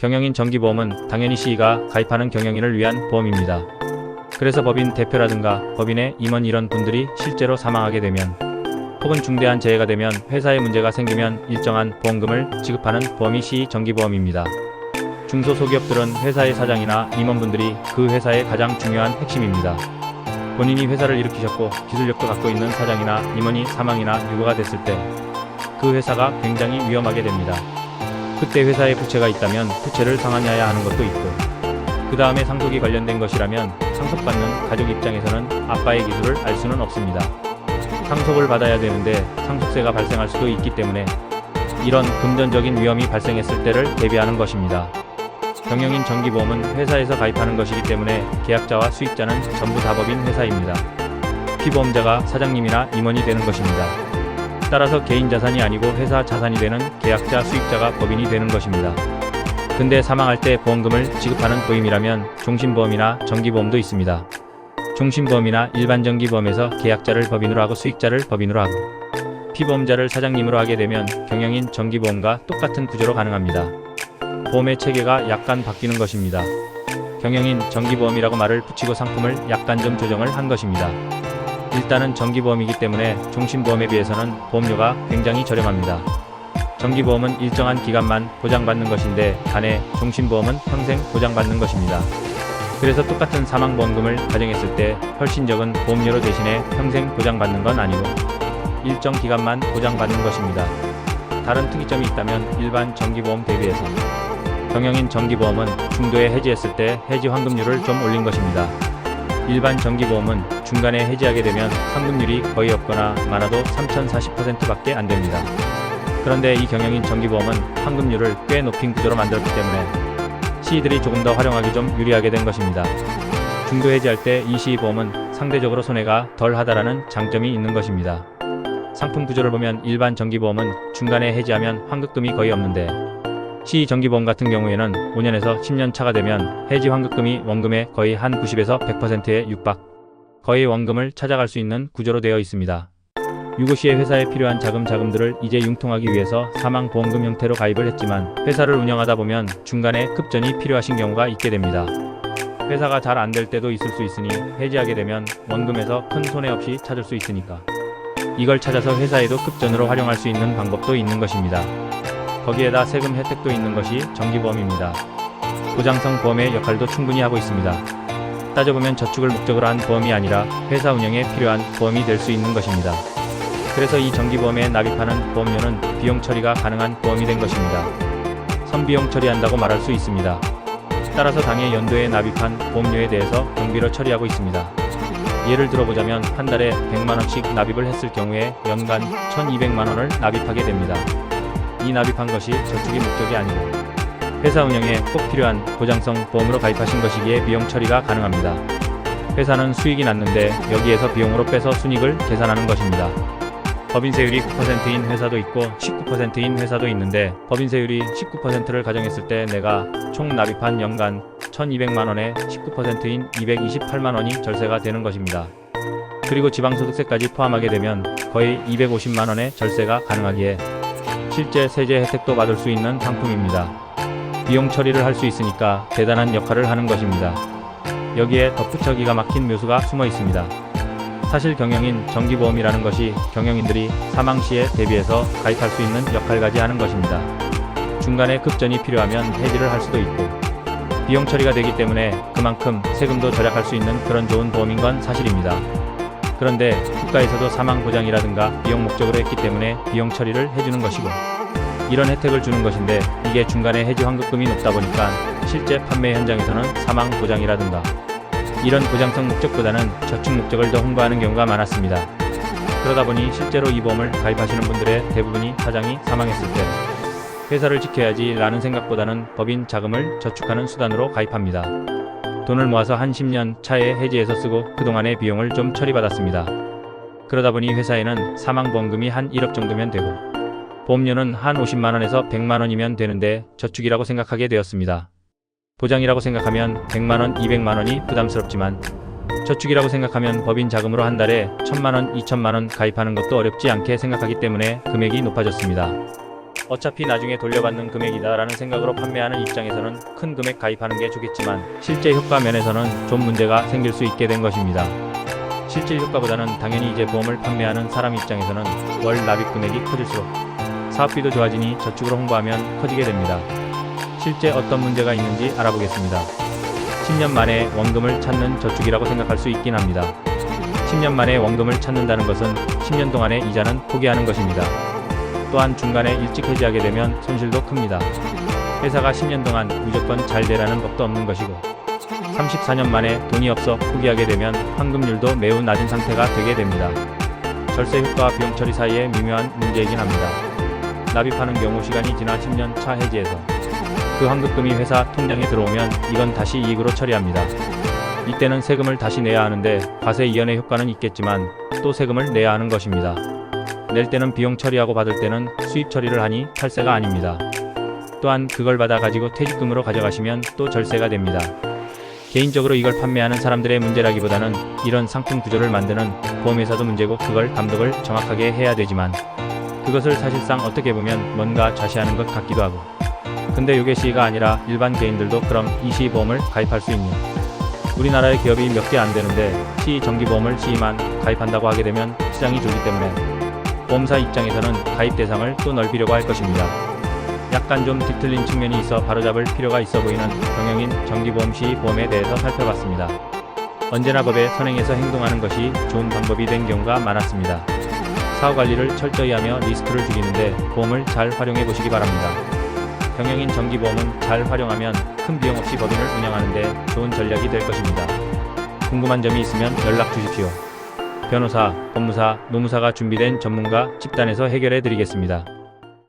경영인 정기보험은 당연히 C가 가입하는 경영인을 위한 보험입니다. 그래서 법인 대표라든가 법인의 임원 이런 분들이 실제로 사망하게 되면 혹은 중대한 재해가 되면 회사에 문제가 생기면 일정한 보험금을 지급하는 보험이 C 정기보험입니다. 중소소기업들은 회사의 사장이나 임원분들이 그 회사의 가장 중요한 핵심입니다. 본인이 회사를 일으키셨고 기술력도 갖고 있는 사장이나 임원이 사망이나 유고가 됐을 때 그 회사가 굉장히 위험하게 됩니다. 그때 회사에 부채가 있다면 부채를 상환해야 하는 것도 있고 그 다음에 상속이 관련된 것이라면 상속받는 가족 입장에서는 아빠의 기술을 알 수는 없습니다. 상속을 받아야 되는데 상속세가 발생할 수도 있기 때문에 이런 금전적인 위험이 발생했을 때를 대비하는 것입니다. 경영인 정기보험은 회사에서 가입하는 것이기 때문에 계약자와 수익자는 전부 다 법인 회사입니다. 피보험자가 사장님이나 임원이 되는 것입니다. 따라서 개인 자산이 아니고 회사 자산이 되는 계약자 수익자가 법인이 되는 것입니다. 근데 사망할 때 보험금을 지급하는 보임이라면 종신보험이나 정기보험도 있습니다. 종신보험이나 일반 정기보험에서 계약자를 법인으로 하고 수익자를 법인으로 하고 피보험자를 사장님으로 하게 되면 경영인 정기보험과 똑같은 구조로 가능합니다. 보험의 체계가 약간 바뀌는 것입니다. 경영인 정기보험이라고 말을 붙이고 상품을 약간 좀 조정을 한 것입니다. 일단은 정기보험이기 때문에 종신보험에 비해서는 보험료가 굉장히 저렴합니다. 정기보험은 일정한 기간만 보장받는 것인데 간에 종신보험은 평생 보장받는 것입니다. 그래서 똑같은 사망보험금을 가정했을 때 훨씬 적은 보험료로 대신에 평생 보장받는 건 아니고 일정 기간만 보장받는 것입니다. 다른 특이점이 있다면 일반 정기보험 대비해서 경영인 정기보험은 중도에 해지했을 때 해지 환급률을 좀 올린 것입니다. 일반 정기보험은 중간에 해지하게 되면 환급률이 거의 없거나 많아도 3,040%밖에 안 됩니다. 그런데 이 경영인 정기보험은 환급률을 꽤 높인 구조로 만들었기 때문에 시이들이 조금 더 활용하기 좀 유리하게 된 것입니다. 중도 해지할 때 이 시보험은 상대적으로 손해가 덜 하다라는 장점이 있는 것입니다. 상품 구조를 보면 일반 정기보험은 중간에 해지하면 환급금이 거의 없는데 시 정기보험 같은 경우에는 5년에서 10년 차가 되면 해지 환급금이 원금의 거의 한 90에서 100%에 육박, 거의 원금을 찾아갈 수 있는 구조로 되어 있습니다. 유고 시에 회사에 필요한 자금 자금들을 이제 융통하기 위해서 사망 보험금 형태로 가입을 했지만 회사를 운영하다 보면 중간에 급전이 필요하신 경우가 있게 됩니다. 회사가 잘 안 될 때도 있을 수 있으니 해지하게 되면 원금에서 큰 손해 없이 찾을 수 있으니까 이걸 찾아서 회사에도 급전으로 활용할 수 있는 방법도 있는 것입니다. 거기에다 세금 혜택도 있는 것이 정기보험입니다. 보장성 보험의 역할도 충분히 하고 있습니다. 따져보면 저축을 목적으로 한 보험이 아니라 회사 운영에 필요한 보험이 될 수 있는 것입니다. 그래서 이 정기보험에 납입하는 보험료는 비용 처리가 가능한 보험이 된 것입니다. 선비용 처리한다고 말할 수 있습니다. 따라서 당해 연도에 납입한 보험료에 대해서 경비로 처리하고 있습니다. 예를 들어보자면 한 달에 100만원씩 납입을 했을 경우에 연간 1200만원을 납입하게 됩니다. 이 납입한 것이 저축이 목적이 아니고 회사 운영에 꼭 필요한 보장성 보험으로 가입하신 것이기에 비용 처리가 가능합니다. 회사는 수익이 났는데 여기에서 비용으로 빼서 순익을 계산하는 것입니다. 법인세율이 9%인 회사도 있고 19%인 회사도 있는데 법인세율이 19%를 가정했을 때 내가 총 납입한 연간 1200만원에 19%인 228만원이 절세가 되는 것입니다. 그리고 지방소득세까지 포함하게 되면 거의 250만원의 절세가 가능하기에 실제 세제 혜택도 받을 수 있는 상품입니다. 비용 처리를 할 수 있으니까 대단한 역할을 하는 것입니다. 여기에 덧붙여 기가 막힌 묘수가 숨어 있습니다. 사실 경영인 정기보험이라는 것이 경영인들이 사망 시에 대비해서 가입할 수 있는 역할까지 하는 것입니다. 중간에 급전이 필요하면 해지를 할 수도 있고 비용 처리가 되기 때문에 그만큼 세금도 절약할 수 있는 그런 좋은 보험인 건 사실입니다. 그런데 국가에서도 사망 보장이라든가 비용 목적으로 했기 때문에 비용 처리를 해주는 것이고 이런 혜택을 주는 것인데 이게 중간에 해지 환급금이 높다 보니까 실제 판매 현장에서는 사망 보장이라든가 이런 보장성 목적보다는 저축 목적을 더 홍보하는 경우가 많았습니다. 그러다 보니 실제로 이 보험을 가입하시는 분들의 대부분이 사장이 사망했을 때 회사를 지켜야지 라는 생각보다는 법인 자금을 저축하는 수단으로 가입합니다. 돈을 모아서 한 10년 차에 해지해서 쓰고 그동안의 비용을 좀 처리받았습니다. 그러다 보니 회사에는 사망보험금이 한 1억 정도면 되고 보험료는 한 50만원에서 100만원이면 되는데 저축이라고 생각하게 되었습니다. 보장이라고 생각하면 100만원, 200만원이 부담스럽지만 저축이라고 생각하면 법인 자금으로 한 달에 1000만원, 2000만원 가입하는 것도 어렵지 않게 생각하기 때문에 금액이 높아졌습니다. 어차피 나중에 돌려받는 금액이다라는 생각으로 판매하는 입장에서는 큰 금액 가입하는 게 좋겠지만 실제 효과 면에서는 좀 문제가 생길 수 있게 된 것입니다. 실질 효과보다는 당연히 이제 보험을 판매하는 사람 입장에서는 월 납입 금액이 커질수록 사업비도 좋아지니 저축으로 홍보하면 커지게 됩니다. 실제 어떤 문제가 있는지 알아보겠습니다. 10년 만에 원금을 찾는 저축이라고 생각할 수 있긴 합니다. 10년 만에 원금을 찾는다는 것은 10년 동안의 이자는 포기하는 것입니다. 또한 중간에 일찍 해지하게 되면 손실도 큽니다. 회사가 10년 동안 무조건 잘 되라는 법도 없는 것이고 34년 만에 돈이 없어 포기하게 되면 환급률도 매우 낮은 상태가 되게 됩니다. 절세 효과와 비용 처리 사이의 미묘한 문제이긴 합니다. 납입하는 경우 시간이 지나 10년 차 해지해서 그 환급금이 회사 통장에 들어오면 이건 다시 이익으로 처리합니다. 이때는 세금을 다시 내야 하는데 과세 이연의 효과는 있겠지만 또 세금을 내야 하는 것입니다. 낼 때는 비용 처리하고 받을 때는 수입 처리를 하니 탈세가 아닙니다. 또한 그걸 받아 가지고 퇴직금으로 가져가시면 또 절세가 됩니다. 개인적으로 이걸 판매하는 사람들의 문제라기보다는 이런 상품 구조를 만드는 보험회사도 문제고 그걸 감독을 정확하게 해야 되지만 그것을 사실상 어떻게 보면 뭔가 좌시하는 것 같기도 하고 근데 요게 시가 아니라 일반 개인들도 그럼 이 시보험을 가입할 수 있냐 우리나라의 기업이 몇 개 안 되는데 시 정기보험을 시만 가입한다고 하게 되면 시장이 줄기 때문에 보험사 입장에서는 가입 대상을 또 넓히려고 할 것입니다. 약간 좀 뒤틀린 측면이 있어 바로잡을 필요가 있어 보이는 경영인 정기보험 시 보험에 대해서 살펴봤습니다. 언제나 법에 선행해서 행동하는 것이 좋은 방법이 된 경우가 많았습니다. 사후 관리를 철저히 하며 리스크를 줄이는데 보험을 잘 활용해 보시기 바랍니다. 경영인 정기보험은 잘 활용하면 큰 비용 없이 법인을 운영하는데 좋은 전략이 될 것입니다. 궁금한 점이 있으면 연락 주십시오. 변호사, 법무사, 노무사가 준비된 전문가 집단에서 해결해 드리겠습니다.